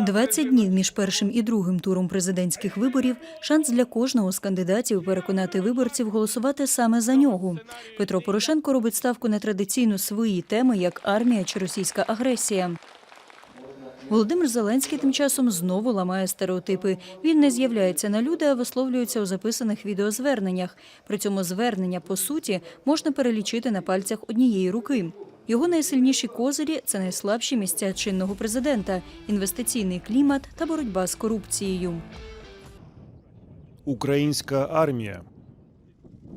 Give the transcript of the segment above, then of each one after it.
20 днів між першим і другим туром президентських виборів шанс для кожного з кандидатів переконати виборців голосувати саме за нього. Петро Порошенко робить ставку на традиційну свої теми, як армія чи російська агресія. Володимир Зеленський тим часом знову ламає стереотипи. Він не з'являється на люди, а висловлюється у записаних відеозверненнях. При цьому звернення по суті можна перелічити на пальцях однієї руки. Його найсильніші козирі це найслабші місця чинного президента, інвестиційний клімат та боротьба з корупцією. Українська армія.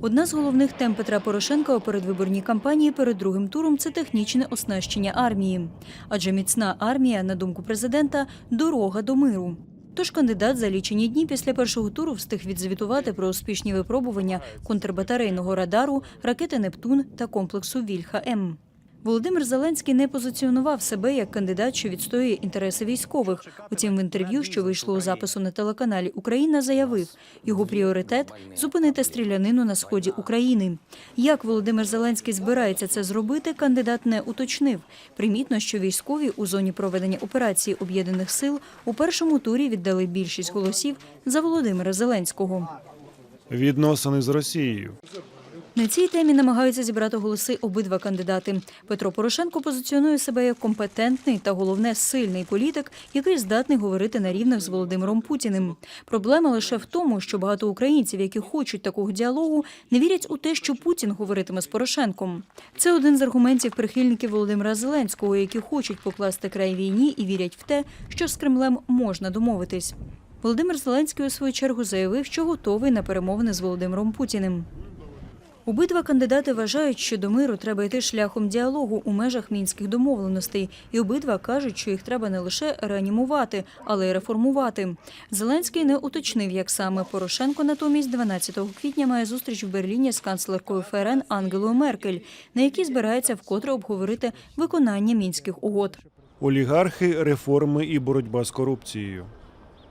Одна з головних тем Петра Порошенка у передвиборній кампанії перед другим туром це технічне оснащення армії. Адже міцна армія, на думку президента, дорога до миру. Тож кандидат за лічені дні після першого туру встиг відзвітувати про успішні випробування контрбатарейного радару, ракети Нептун та комплексу Вільха М. Володимир Зеленський не позиціонував себе як кандидат, що відстоює інтереси військових. Утім, в інтерв'ю, що вийшло у запису на телеканалі Україна, заявив, його пріоритет зупинити стрілянину на сході України. Як Володимир Зеленський збирається це зробити, кандидат не уточнив. Примітно, що військові у зоні проведення операції об'єднаних сил у першому турі віддали більшість голосів за Володимира Зеленського. Відносини з Росією. На цій темі намагаються зібрати голоси обидва кандидати. Петро Порошенко позиціонує себе як компетентний та головне сильний політик, який здатний говорити на рівних з Володимиром Путіним. Проблема лише в тому, що багато українців, які хочуть такого діалогу, не вірять у те, що Путін говоритиме з Порошенком. Це один з аргументів прихильників Володимира Зеленського, які хочуть покласти край війні і вірять в те, що з Кремлем можна домовитись. Володимир Зеленський у свою чергу заявив, що готовий на перемовини з Володимиром Путіним. Обидва кандидати вважають, що до миру треба йти шляхом діалогу у межах мінських домовленостей, і обидва кажуть, що їх треба не лише реанімувати, але й реформувати. Зеленський не уточнив, як саме Порошенко натомість 12 квітня має зустріч в Берліні з канцлеркою ФРН Ангелою Меркель, на якій збирається вкотре обговорити виконання мінських угод. Олігархи, реформи і боротьба з корупцією.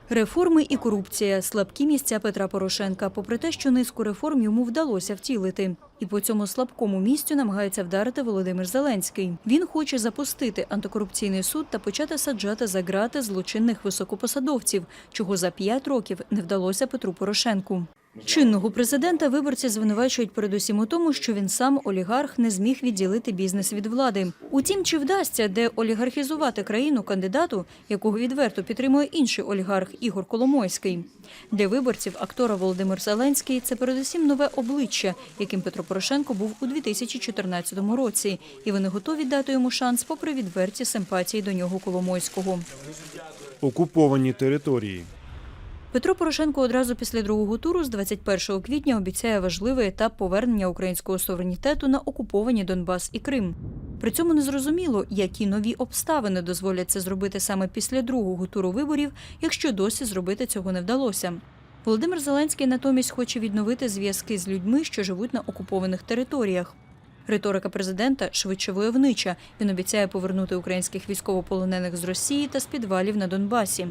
Реформи і корупція слабкі місця Петра Порошенка, попри те, що низку реформ йому вдалося втілити. І по цьому слабкому місцю намагається вдарити Володимир Зеленський. Він хоче запустити антикорупційний суд та почати саджати за грати злочинних високопосадовців, чого за п'ять років не вдалося Петру Порошенку. Чинного президента виборці звинувачують передусім у тому, що він сам олігарх не зміг відділити бізнес від влади. Утім, чи вдасться де олігархізувати країну кандидату, якого відверто підтримує інший олігарх Ігор Коломойський? Для виборців актора Володимир Зеленський це передусім нове обличчя, яким Петро Порошенко був у 2014 році, і вони готові дати йому шанс, попри відверті симпатії до нього Коломойського. Окуповані території. Петро Порошенко одразу після другого туру з 21 квітня обіцяє важливий етап повернення українського суверенітету на окуповані Донбас і Крим. При цьому незрозуміло, які нові обставини дозволять це зробити саме після другого туру виборів, якщо досі зробити цього не вдалося. Володимир Зеленський натомість хоче відновити зв'язки з людьми, що живуть на окупованих територіях. Риторика президента швидше войовнича. Він обіцяє повернути українських військовополонених з Росії та з підвалів на Донбасі.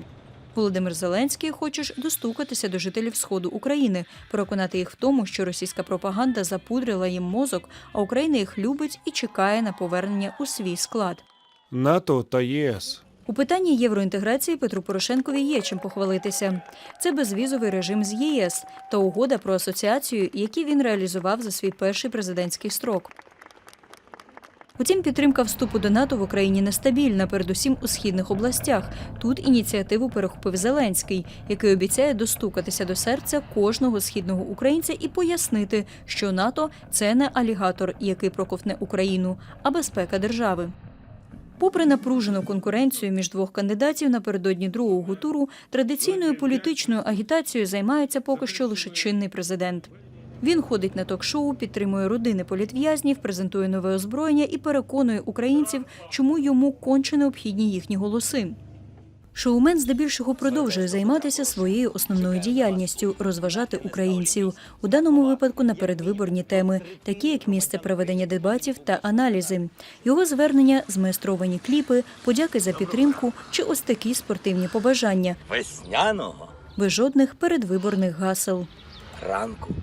Володимир Зеленський хоче ж достукатися до жителів сходу України, переконати їх в тому, що російська пропаганда запудрила їм мозок, а Україна їх любить і чекає на повернення у свій склад. НАТО та ЄС. У питанні євроінтеграції Петру Порошенкові є чим похвалитися. Це безвізовий режим з ЄС та угода про асоціацію, які він реалізував за свій перший президентський строк. Утім, підтримка вступу до НАТО в Україні нестабільна, передусім у східних областях. Тут ініціативу перехопив Зеленський, який обіцяє достукатися до серця кожного східного українця і пояснити, що НАТО це не алігатор, який проковтне Україну, а безпека держави. Попри напружену конкуренцію між двох кандидатів напередодні другого туру, традиційною політичною агітацією займається поки що лише чинний президент. Він ходить на ток-шоу, підтримує родини політв'язнів, презентує нове озброєння і переконує українців, чому йому конче необхідні їхні голоси. Шоумен здебільшого продовжує займатися своєю основною діяльністю розважати українців у даному випадку на передвиборні теми, такі як місце проведення дебатів та аналізи. Його звернення, змайстровані кліпи, подяки за підтримку чи ось такі спортивні побажання весняного без жодних передвиборних гасел. ранку.